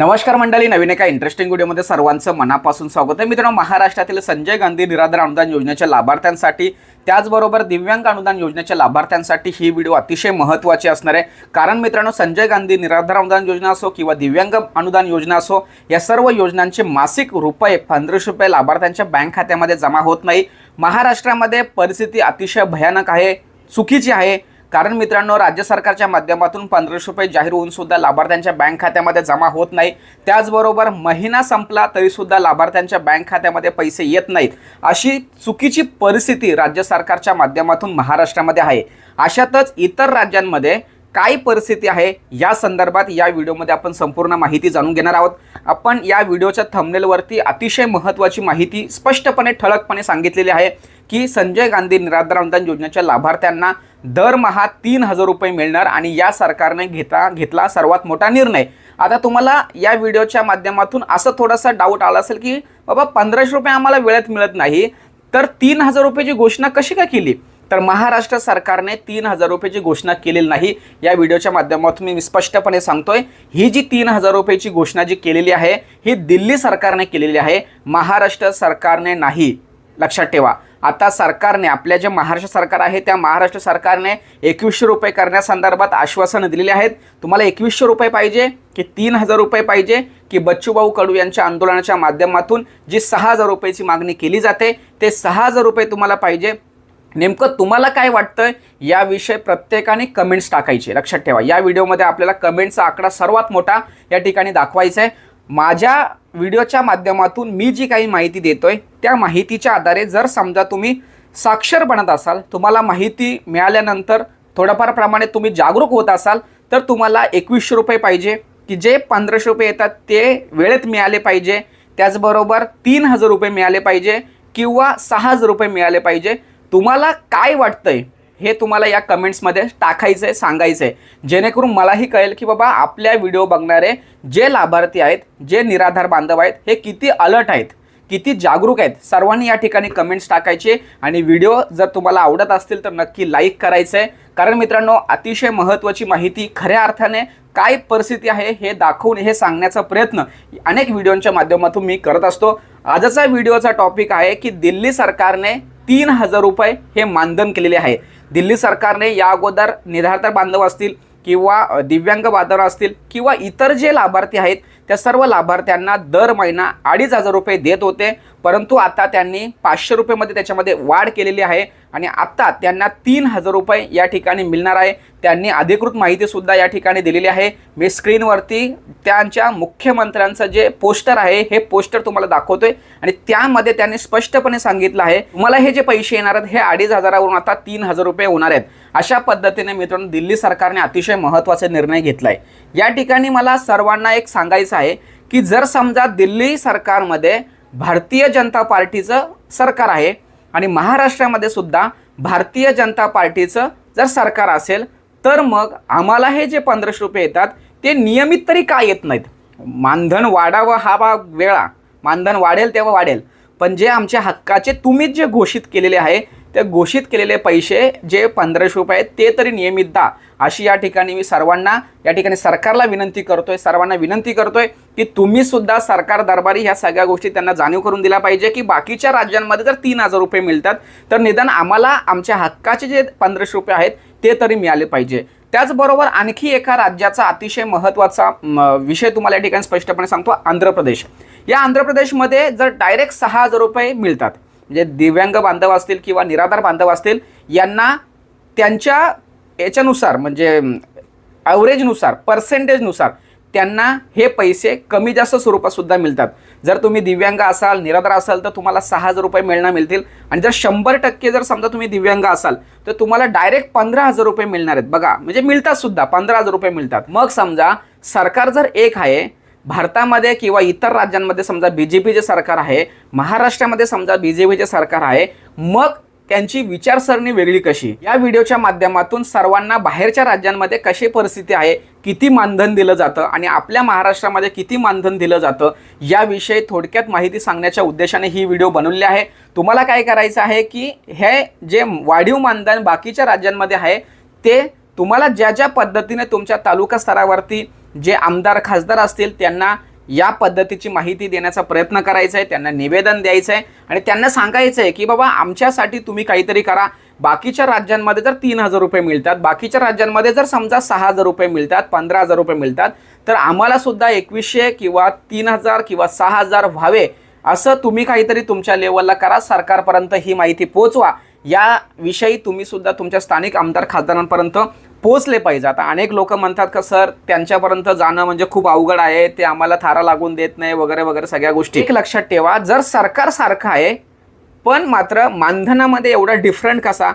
नमस्कार मंडळी नवीन एका इंटरेस्टिंग व्हिडिओमध्ये सर्वांचं मनापासून स्वागत आहे. मित्रांनो महाराष्ट्रातील संजय गांधी निराधार अनुदान योजनेच्या लाभार्थ्यांसाठी त्याचबरोबर दिव्यांग अनुदान योजनेच्या लाभार्थ्यांसाठी ही व्हिडिओ अतिशय महत्त्वाची असणार आहे. कारण मित्रांनो संजय गांधी निराधार अनुदान योजना असो किंवा दिव्यांग अनुदान योजना असो या सर्व योजनांचे मासिक रुपये पंधराशे रुपये लाभार्थ्यांच्या बँक खात्यामध्ये जमा होत नाही. महाराष्ट्रामध्ये परिस्थिती अतिशय भयानक आहे चुकीची आहे. कारण मित्रांनो राज्य सरकारच्या माध्यमातून पंधराशे रुपये जाहीर होऊन सुद्धा लाभार्थ्यांच्या बँक खात्यामध्ये जमा होत नाही त्याचबरोबर महिना संपला तरी सुद्धा लाभार्थ्यांच्या बँक खात्यामध्ये पैसे येत नाहीत. अशी चुकीची परिस्थिती राज्य सरकारच्या माध्यमातून महाराष्ट्रामध्ये आहे. अशातच इतर राज्यांमध्ये काय परिस्थिती आहे या संदर्भात या व्हिडिओमध्ये आपण संपूर्ण माहिती जाणून घेणार आहोत. आपण या व्हिडिओच्या थंबनेलवरती अतिशय महत्त्वाची माहिती स्पष्टपणे ठळकपणे सांगितलेली आहे की संजय गांधी निराधार अनुदान योजनेच्या लाभार्थ्यांना दरमहा तीन हजार रुपये मिळणार आणि या सरकारने घेता घेतला सर्वात मोठा निर्णय. आता तुम्हाला या व्हिडिओच्या माध्यमातून असं थोडासा डाऊट आला असेल की बाबा पंधराशे रुपये आम्हाला वेळेत मिळत नाही तर तीन हजार रुपयाची घोषणा कशी काय केली? तर महाराष्ट्र सरकारने तीन हजार रुपयाची घोषणा केलेली नाही. या व्हिडिओच्या माध्यमातून मी स्पष्टपणे सांगतोय ही जी तीन हजार रुपयाची घोषणा जी केलेली आहे ही दिल्ली सरकारने केलेली आहे महाराष्ट्र सरकारने नाही. लक्षात ठेवा. आता सरकारने आपल्या जे महाराष्ट्र सरकार आहे त्या महाराष्ट्र सरकारने एकवीसशे रुपये करण्यासंदर्भात आश्वासनं दिलेली आहेत. तुम्हाला एकवीसशे रुपये पाहिजे की तीन हजार रुपये पाहिजे की बच्चूभाऊ कडू यांच्या आंदोलनाच्या माध्यमातून जी सहा हजार रुपयाची मागणी केली जाते ते सहा हजार रुपये तुम्हाला पाहिजे. नेमकं तुम्हाला काय वाटतं याविषयी प्रत्येकाने कमेंट्स टाकायचे. लक्षात ठेवा. या व्हिडिओमध्ये आपल्याला कमेंटचा आकडा सर्वात मोठा या ठिकाणी दाखवायचा आहे माझ्या व्हिडिओच्या माध्यमातून मी जी काही माहिती देतोय त्या माहितीच्या आधारे जर समजा तुम्ही साक्षर बनत असाल तुम्हाला माहिती मिळाल्यानंतर थोडंफार प्रमाणे तुम्ही जागरूक होत असाल तर तुम्हाला एकवीसशे रुपये पाहिजे. की जे पंधराशे रुपये येतात ते वेळेत मिळाले पाहिजे. त्याचबरोबर तीन हजार रुपये मिळाले पाहिजे किंवा सहा हजार रुपये मिळाले पाहिजे. तुम्हाला काय वाटतंय हे तुम्हाला या कमेंट्समध्ये टाकायचं आहे सांगायचं आहे जेणेकरून मलाही कळेल की बाबा आपल्या व्हिडिओ बघणारे जे लाभार्थी आहेत जे निराधार बांधव आहेत हे किती अलर्ट आहेत किती जागरूक आहेत सर्वांनी या ठिकाणी कमेंट्स टाकायचे. आणि व्हिडिओ जर तुम्हाला आवडत असतील तर नक्की लाईक करायचं आहे कारण मित्रांनो अतिशय महत्त्वाची माहिती खऱ्या अर्थाने काय परिस्थिती आहे हे दाखवून हे सांगण्याचा प्रयत्न अनेक व्हिडिओच्या माध्यमातून मी करत असतो. आजचा व्हिडिओचा टॉपिक आहे की दिल्ली सरकारने तीन हजार रुपये हे मानधन केलेले आहे. दिल्ली सरकारने या अगोदर निधारतर बांधव असतील किंवा दिव्यांग बांधव असतील किंवा इतर जे लाभार्थी आहेत त्या सर्व लाभार्थ्यांना दर महिना अडीच हजार रुपये देत होते. परंतु आता त्यांनी पाचशे रुपयेमध्ये त्याच्यामध्ये वाढ केलेली आहे. आणि आत्ता त्यांना तीन हजार रुपये या ठिकाणी मिळणार आहे. त्यांनी अधिकृत माहितीसुद्धा या ठिकाणी दिलेली आहे. मी स्क्रीनवरती त्यांच्या मुख्यमंत्र्यांचं जे पोस्टर आहे हे पोस्टर तुम्हाला दाखवतोय. आणि त्यामध्ये त्यांनी स्पष्टपणे सांगितलं आहे तुम्हाला हे जे पैसे येणार आहेत हे अडीच हजारावरून आता तीन हजार रुपये होणार आहेत. अशा पद्धतीने मित्रांनो दिल्ली सरकारने अतिशय महत्त्वाचा निर्णय घेतला आहे या ठिकाणी मला सर्वांना एक सांगायचं आहे की जर समजा दिल्ली सरकारमध्ये भारतीय जनता पार्टीचं सरकार आहे आणि महाराष्ट्रामध्ये सुद्धा भारतीय जनता पार्टीचं जर सरकार असेल तर मग आम्हाला हे जे पंधराशे रुपये येतात ते नियमित तरी का येत नाहीत? मानधन वाढावं हा बा वेळा. मानधन वाढेल तेव्हा वाढेल. पण जे आमच्या हक्काचे तुम्हीच जे घोषित केलेले आहे ते घोषित केलेले पैसे जे पंधराशे रुपये आहेत ते तरी नियमित द्या अशी या ठिकाणी मी सर्वांना या ठिकाणी सरकारला विनंती करतोय सर्वांना विनंती करतोय की तुम्ही सुद्धा सरकार दरबारी ह्या सगळ्या गोष्टी त्यांना जाणीव करून दिल्या पाहिजे की बाकीच्या राज्यांमध्ये जर तीन हजार रुपये मिळतात तर निदान आम्हाला आमच्या हक्काचे जे पंधराशे रुपये आहेत ते तरी मिळाले पाहिजे. त्याचबरोबर आणखी एका राज्याचा अतिशय महत्त्वाचा म, विषय तुम्हाला या ठिकाणी स्पष्टपणे सांगतो आंध्र प्रदेश. या आंध्र प्रदेशमध्ये जर डायरेक्ट सहा हजार रुपये मिळतात म्हणजे दिव्यांग बांधव असतील किंवा निराधार बांधव असतील यांना त्यांच्या याच्यानुसार म्हणजे ॲव्हरेजनुसार पर्सेंटेजनुसार त्यांना हे पैसे कमी जास्त स्वरूपातसुद्धा मिळतात. जर तुम्ही दिव्यांग असाल निराधार असाल तर तुम्हाला सहा हजार रुपये मिळणं मिळतील. आणि जर शंभर टक्के जर समजा तुम्ही दिव्यांग असाल तर तुम्हाला डायरेक्ट पंधरा हजार रुपये मिळणार आहेत. बघा म्हणजे मिळतात सुद्धा पंधरा हजार रुपये मिळतात. मग समजा सरकार जर एक आहे भारतामध्ये किंवा इतर राज्यांमध्ये समजा बी जे पीचे सरकार आहे महाराष्ट्रामध्ये समजा बी जे पीचे सरकार आहे मग त्यांची विचारसरणी वेगळी कशी? या व्हिडिओच्या माध्यमातून सर्वांना बाहेरच्या राज्यांमध्ये कशी परिस्थिती आहे किती मानधन दिलं जातं आणि आपल्या महाराष्ट्रामध्ये किती मानधन दिलं जातं याविषयी थोडक्यात माहिती सांगण्याच्या उद्देशाने ही व्हिडिओ बनवली आहे. तुम्हाला काय करायचं आहे की हे जे वाढीव मानधन बाकीच्या राज्यांमध्ये आहे ते तुम्हाला ज्या ज्या पद्धतीने तुमच्या तालुका स्तरावरती जे आमदार खासदार असतील त्यांना या पद्धतीची माहिती देण्याचा प्रयत्न करायचा आहे त्यांना निवेदन द्यायचं आहे आणि त्यांना सांगायचं आहे की बाबा आमच्यासाठी तुम्ही काहीतरी करा. बाकीच्या राज्यांमध्ये जर तीन हजार रुपये मिळतात बाकीच्या राज्यांमध्ये जर समजा सहा हजार रुपये मिळतात पंधरा हजार रुपये मिळतात तर आम्हाला सुद्धा एकवीसशे किंवा तीन हजार किंवा सहा हजार व्हावे असं तुम्ही काहीतरी तुमच्या लेवलला करा सरकारपर्यंत ही माहिती पोचवा. याविषयी तुम्ही सुद्धा तुमच्या स्थानिक आमदार खासदारांपर्यंत पोचले पाहिजे. आता अनेक लोक म्हणतात का सर त्यांच्यापर्यंत जाणं म्हणजे खूप अवघड आहे ते आम्हाला थारा लागून देत नाही वगैरे वगैरे सगळ्या गोष्टी. एक लक्षात ठेवा जर सरकार सारखं आहे पण मात्र मानधनामध्ये एवढा डिफरंट कसा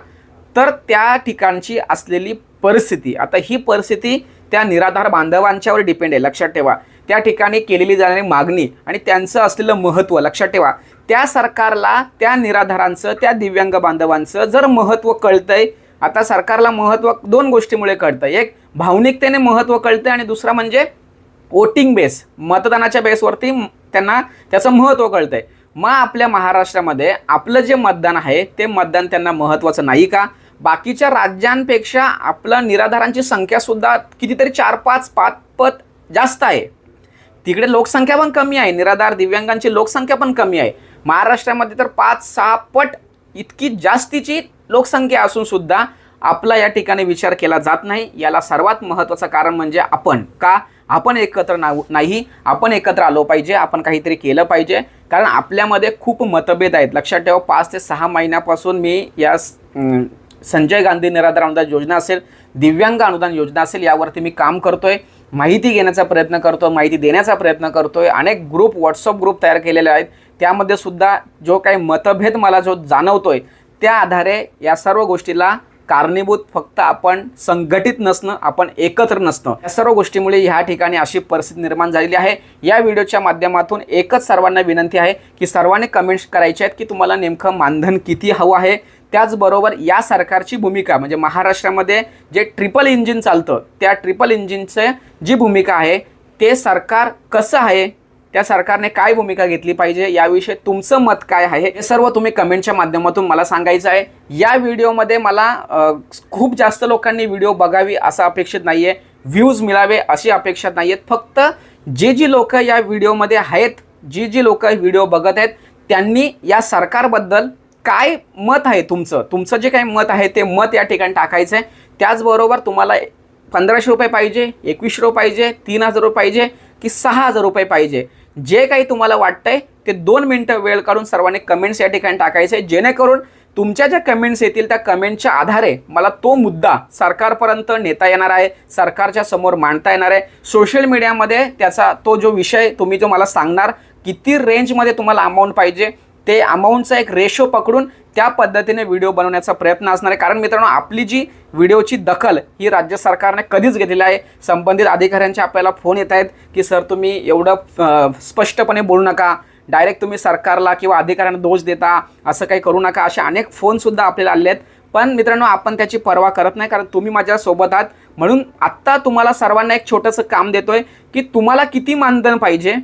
तर त्या ठिकाणची असलेली परिस्थिती आता ही परिस्थिती त्या निराधार बांधवांच्यावर डिपेंड आहे लक्षात ठेवा. त्या ठिकाणी केलेली जाणारी मागणी आणि त्यांचं असलेलं महत्त्व लक्षात ठेवा. त्या सरकारला त्या निराधारांचं त्या दिव्यांग बांधवांचं जर महत्त्व कळतंय आता सरकारला महत्त्व दोन गोष्टीमुळे कळतं. एक भावनिकतेने महत्त्व कळतं आणि दुसरा म्हणजे वोटिंग बेस मतदानाच्या बेसवरती त्यांना त्याचं महत्त्व कळतंय. मग आपल्या महाराष्ट्रामध्ये आपलं जे मतदान आहे ते मतदान त्यांना महत्त्वाचं नाही का? बाकीच्या राज्यांपेक्षा आपलं निराधारांची संख्यासुद्धा कितीतरी चार पाच पाच पट जास्त आहे. तिकडे लोकसंख्या पण कमी आहे निराधार दिव्यांगांची लोकसंख्या पण कमी आहे. महाराष्ट्रामध्ये तर पाच सहा पट इतकी जास्तीची लोकसंख्या असून सुद्धा आपला या ठिकाणी विचार केला जात नाही. याला सर्वात महत्त्वाचं कारण म्हणजे आपण. का? आपण एकत्र ना नाही. आपण एकत्र आलो पाहिजे. आपण काहीतरी केलं पाहिजे. कारण आपल्यामध्ये खूप मतभेद आहेत. लक्षात ठेवा पाच ते सहा महिन्यापासून मी या स- संजय गांधी निराधार अनुदान योजना असेल दिव्यांग अनुदान योजना असेल यावरती मी काम करतो आहे माहिती घेण्याचा प्रयत्न करतो माहिती देण्याचा प्रयत्न करतो आहे अनेक ग्रुप व्हॉट्सअप ग्रुप तयार केलेले आहेत. त्यामध्ये सुद्धा जो काही मतभेद मला जो जाणवतो आहे त्या आधारे या सर्व गोष्टीला कारणीभूत फक्त आपण संघटित नसणं आपण एकत्र नसणं. या सर्व गोष्टीमुळे ह्या ठिकाणी अशी परिस्थिती निर्माण झालेली आहे. या व्हिडिओच्या माध्यमातून एकच सर्वांना विनंती आहे की सर्वांनी कमेंट्स करायचे आहेत की तुम्हाला नेमकं मानधन किती हवं आहे? त्याचबरोबर या सरकारची भूमिका म्हणजे महाराष्ट्रामध्ये जे ट्रिपल इंजिन चालतं त्या ट्रिपल इंजिनचं जी भूमिका आहे ते सरकार कसं आहे? त्या सरकारने काय भूमिका घेतली पाहिजे याविषयी तुमचं मत काय आहे हे सर्व तुम्ही कमेंटच्या माध्यमातून मला सांगायचं आहे. या व्हिडिओमध्ये मला खूप जास्त लोकांनी व्हिडिओ बघावी असं अपेक्षित नाही आहे व्ह्यूज मिळावे अशी अपेक्षा नाही आहेत फक्त जे जी लोक या व्हिडिओमध्ये आहेत जी जी लोक व्हिडिओ बघत आहेत त्यांनी या सरकारबद्दल काय मत आहे तुमचं? तुमचं जे काही मत आहे ते मत या ठिकाणी टाकायचं आहे त्याचबरोबर तुम्हाला पंधराशे रुपये पाहिजे एकवीसशे रुपये पाहिजे तीन हजार रुपये पाहिजे की सहा हजार रुपये पाहिजे. जे काही तुम्हाला वाटतंय ते दोन मिनटं वेळ काढून सर्वांनी कमेंट्स या ठिकाणी टाकायचे. जेणेकरून तुमच्या ज्या कमेंट्स येतील त्या कमेंटच्या आधारे मला तो मुद्दा सरकारपर्यंत नेता येणार आहे सरकारच्या समोर मांडता येणार आहे. सोशल मीडियामध्ये त्याचा तो जो विषय तुम्ही जो मला सांगणार किती रेंजमध्ये तुम्हाला अमाऊंट पाहिजे ते अमाऊंटचा एक रेशो पकडून त्या पद्धतीने व्हिडिओ बनवण्याचा प्रयत्न असणार आहे. कारण मित्रांनो आपली जी व्हिडिओची दखल ही राज्य सरकारने कधीच घेतलेली आहे. संबंधित अधिकाऱ्यांचे आपल्याला फोन येत आहेत की सर तुम्ही एवढं स्पष्टपणे बोलू नका. डायरेक्ट तुम्ही सरकारला किंवा अधिकाऱ्यांना दोष देता. असं काही करू नका. असे अनेक फोनसुद्धा आपल्याला आले आहेत. पण मित्रांनो आपण त्याची पर्वा करत नाही. कारण तुम्ही माझ्यासोबत आहात. म्हणून आत्ता तुम्हाला सर्वांना एक छोटंसं काम देतोय की तुम्हाला किती मानधन पाहिजे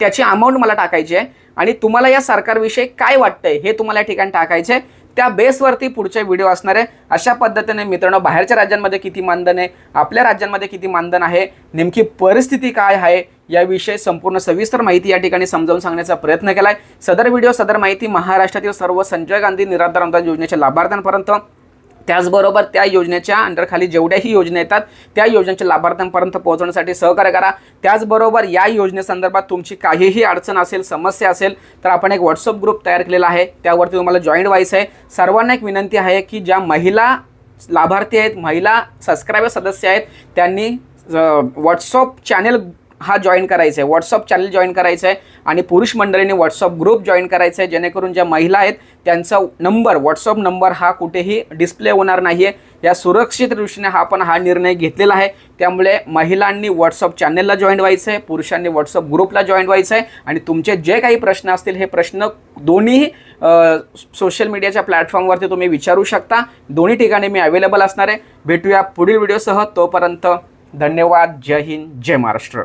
त्याची अमाऊंट मला टाकायची आहे. आणि तुम्हाला या सरकारविषयी काय वाटतंय हे तुम्हाला या ठिकाणी टाकायचं आहे. त्या बेसवरती पुढचे व्हिडिओ असणार आहे. अशा पद्धतीने मित्रांनो बाहेरच्या राज्यांमध्ये किती मानधन आहे आपल्या राज्यांमध्ये किती मानधन आहे नेमकी परिस्थिती काय आहे याविषयी संपूर्ण सविस्तर माहिती या ठिकाणी समजावून सांगण्याचा प्रयत्न केला आहे सदर व्हिडिओ सदर माहिती महाराष्ट्रातील सर्व संजय गांधी निराधार अनुदान योजनेच्या लाभार्थ्यांपर्यंत त्याचबरोबर त्या योजनेच्या अंडरखाली जेवढ्याही योजना येतात त्या योजनेच्या लाभार्थ्यांपर्यंत पोहोचवण्यासाठी सहकार्य करा. त्याचबरोबर या योजनेसंदर्भात तुमची काहीही अडचण असेल समस्या असेल तर आपण एक व्हॉट्सअप ग्रुप तयार केलेला आहे. त्यावरती तुम्हाला जॉईंट व्हायचं आहे. सर्वांना एक विनंती आहे की ज्या महिला लाभार्थी आहेत महिला सबस्क्रायबर सदस्य आहेत त्यांनी व्हॉट्सअप चॅनेल हा जॉईन करायचा आहे व्हॉट्सअप चॅनल जॉईन करायचं आहे आणि पुरुष मंडळीने व्हॉट्सअप ग्रुप जॉईन करायचा आहे जेणेकरून ज्या महिला आहेत त्यांचा नंबर व्हॉट्सअप नंबर हा कुठेही डिस्प्ले होणार नाही आहे या सुरक्षित दृष्टीने हा आपण हा निर्णय घेतलेला आहे. त्यामुळे महिलांनी व्हॉट्सअप चॅनलला जॉईन व्हायचं आहे पुरुषांनी व्हॉट्सअप ग्रुपला जॉईन व्हायचं आहे आणि तुमचे जे काही प्रश्न असतील हे प्रश्न दोन्ही सोशल मीडियाच्या प्लॅटफॉर्मवरती तुम्ही विचारू शकता. दोन्ही ठिकाणी मी अवेलेबल असणार आहे. भेटूया पुढील व्हिडिओसह तोपर्यंत धन्यवाद. जय हिंद. जय महाराष्ट्र.